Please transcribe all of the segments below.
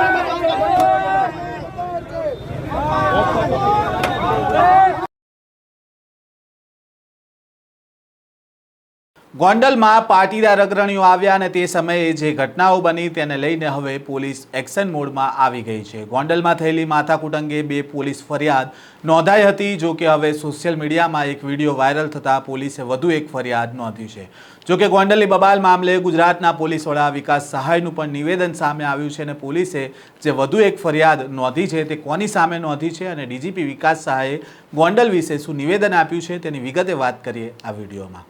Thank you. ગોંડલમાં પાટીદાર અગ્રણીઓ આવ્યા અને તે સમયે જે ઘટનાઓ બની તેને લઈને હવે પોલીસ એક્શન મોડમાં આવી ગઈ છે. ગોંડલમાં થયેલી માથાકૂટ અંગે બે પોલીસ ફરિયાદ નોંધાઈ હતી, જો કે હવે સોશિયલ મીડિયામાં એક વીડિયો વાયરલ થતાં પોલીસે વધુ એક ફરિયાદ નોંધી છે. જો કે ગોંડલની બબાલ મામલે ગુજરાતના પોલીસ વડા વિકાસ સહાયનું પણ નિવેદન સામે આવ્યું છે અને પોલીસે જે વધુ એક ફરિયાદ નોંધી છે તે કોની સામે નોંધી છે અને ડીજીપી વિકાસ સહાયે ગોંડલ વિશે શું નિવેદન આપ્યું છે તેની વિગતે વાત કરીએ આ વિડીયોમાં.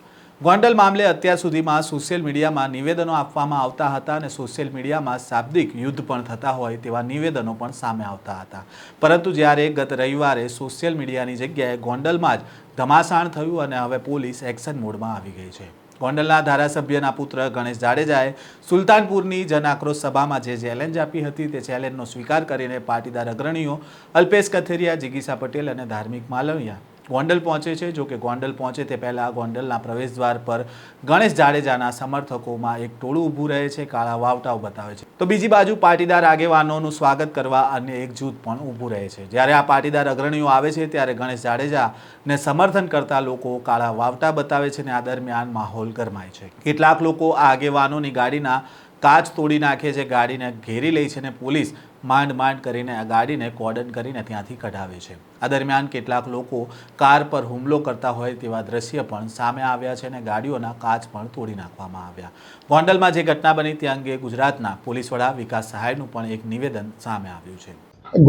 ગોંડલ મામલે અત્યાર સુધીમાં સોશિયલ મીડિયામાં નિવેદનો આપવામાં આવતા હતા અને સોશિયલ મીડિયામાં શાબ્દિક યુદ્ધ પણ થતા હોય તેવા નિવેદનો પણ સામે આવતા હતા. પરંતુ જ્યારે ગત રવિવારે સોશિયલ મીડિયાની જગ્યાએ ગોંડલમાં જ ધમાસાણ થયું અને હવે પોલીસ એક્શન મોડમાં આવી ગઈ છે. ગોંડલના ધારાસભ્યના પુત્ર ગણેશ જાડેજાએ સુલતાનપુરની જન આક્રોશ સભામાં જે ચેલેન્જ આપી હતી તે ચેલેન્જનો સ્વીકાર કરીને પાટીદાર અગ્રણીઓ અલ્પેશ કથેરિયા, જિગીસા પટેલ અને ધાર્મિક માલવિયા ગોંડલ પહોંચે છે. જો કે ગોંડલ પહોંચે તે પહેલાં ગોંડલના પ્રવેશદ્વાર પર ગણેશ જાડેજાના સમર્થકોમાં એક ટોળું ઊભું રહે છે. કાળા વાવટાઓ બતાવે છે. તો બીજી બાજુ પાટીદાર આગેવાનોનું સ્વાગત કરવા અન્ય એક જૂથ પણ ઊભું રહે છે. જ્યારે આ પાટીદાર અગ્રણીઓ આવે છે, ત્યારે ગણેશ જાડેજાને સમર્થન કરતા લોકો કાળા વાવટા બતાવે છે અને આ દરમિયાન માહોલ ગરમાય છે. કેટલાક લોકો આ આગેવાનોની ગાડીના કાચ તોડી નાખે છે, ગાડીને ઘેરી લે છે અને પોલીસ માંડ માંડ કરીને આ ગાડીને કોર્ડન કરીને ત્યાંથી કઢાવે છે. આ દરમિયાન કેટલાક લોકો કાર પર હુમલો કરતા હોય તેવા દ્રશ્ય પણ સામે આવ્યા છે અને ગાડીઓના કાચ પણ તોડી નાખવામાં આવ્યા. ગોંડલમાં જે ઘટના બની તે અંગે ગુજરાતના પોલીસ વડા વિકાસ સહાયનું પણ એક નિવેદન સામે આવ્યું છે.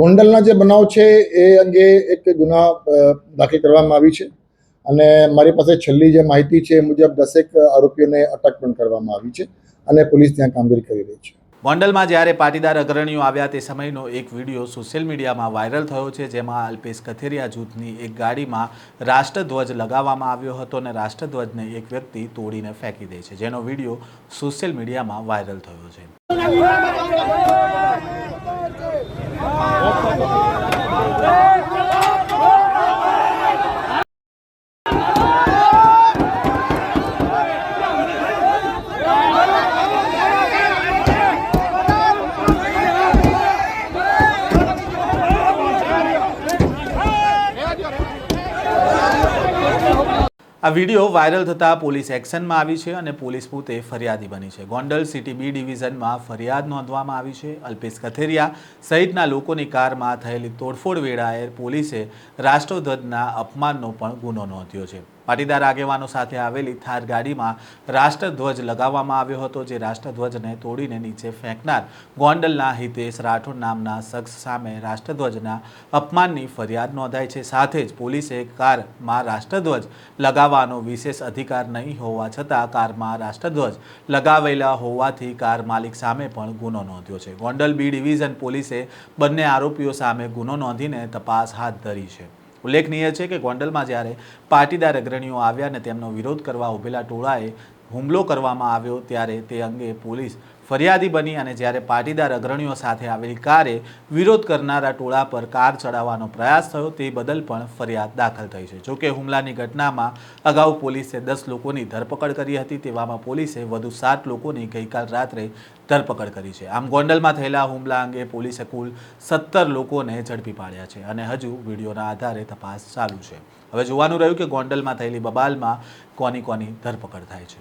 ગોંડલના જે બનાવ છે એ અંગે એક ગુના દાખલ કરવામાં આવી છે અને મારી પાસે છેલ્લી જે માહિતી છે એ મુજબ દસેક આરોપીઓને અટક પણ કરવામાં આવી છે અને પોલીસ ત્યાં કામગીરી કરી રહી છે. ગોંડલમાં જ્યારે પાટીદાર અગ્રણીઓ આવ્યા તે સમયનો એક વીડિયો સોશિયલ મીડિયામાં વાયરલ થયો છે, જેમાં અલ્પેશ કથેરિયા જૂથની એક ગાડીમાં રાષ્ટ્રધ્વજ લગાવવામાં આવ્યો હતો અને રાષ્ટ્રધ્વજને એક વ્યક્તિ તોડીને ફેંકી દે છે, જેનો વીડિયો સોશિયલ મીડિયામાં વાયરલ થયો છે. આ વીડિયો વાયરલ થતાં પોલીસ એક્શનમાં આવી છે અને પોલીસ પોતે ફરિયાદી બની છે. ગોંડલ સિટી બી ડિવિઝનમાં ફરિયાદ નોંધવામાં આવી છે. અલ્પેશ કથેરિયા સહિતના લોકોની કારમાં થયેલી તોડફોડ વેળાએ પોલીસે રાષ્ટ્રધ્વજના અપમાનનો પણ ગુનો નોંધ્યો છે. પાટીદાર આગેવાનો સાથે આવેલી થાર ગાડીમાં રાષ્ટ્રધ્વજ લગાવવામાં આવ્યો હતો, જે રાષ્ટ્રધ્વજને તોડીને નીચે ફેંકનાર ગોંડલના હિતેશ રાઠોડ નામના શખ્સ સામે રાષ્ટ્રધ્વજના અપમાનની ફરિયાદ નોંધાઈ છે. સાથે જ પોલીસે કારમાં રાષ્ટ્રધ્વજ લગાવવાનો વિશેષ અધિકાર નહીં હોવા છતાં કારમાં રાષ્ટ્રધ્વજ લગાવેલા હોવાથી કાર માલિક સામે પણ ગુનો નોંધ્યો છે. ગોંડલ બી ડિવિઝન પોલીસે બંને આરોપીઓ સામે ગુનો નોંધીને તપાસ હાથ ધરી છે. ઉલ્લેખનીય છે કે ગોંડલમાં જ્યારે પાટીદાર અગ્રણીઓ આવ્યા અને તેમનો વિરોધ કરવા ઉભેલા ટોળાએ હુમલો કરવામાં આવ્યો ત્યારે તે અંગે પોલીસ ફરિયાદી બની અને જ્યારે પાટીદાર અગ્રણીઓ સાથે આવેલી કારે વિરોધ કરનારા ટોળા પર કાર ચડાવવાનો પ્રયાસ થયો, તે બદલ પણ ફરિયાદ દાખલ થઈ છે. જોકે હુમલાની ઘટનામાં અગાઉ પોલીસે દસ લોકોની ધરપકડ કરી હતી, તેવામાં પોલીસે વધુ સાત લોકોની ગઈકાલ રાત્રે ધરપકડ કરી છે. આમ ગોંડલમાં થયેલા હુમલા અંગે પોલીસે કુલ સત્તર લોકોને ઝડપી પાડ્યા છે અને હજુ વિડીયોના આધારે તપાસ ચાલુ છે. હવે જોવાનું રહ્યું કે ગોંડલમાં થયેલી બબાલમાં કોની કોની ધરપકડ થાય છે.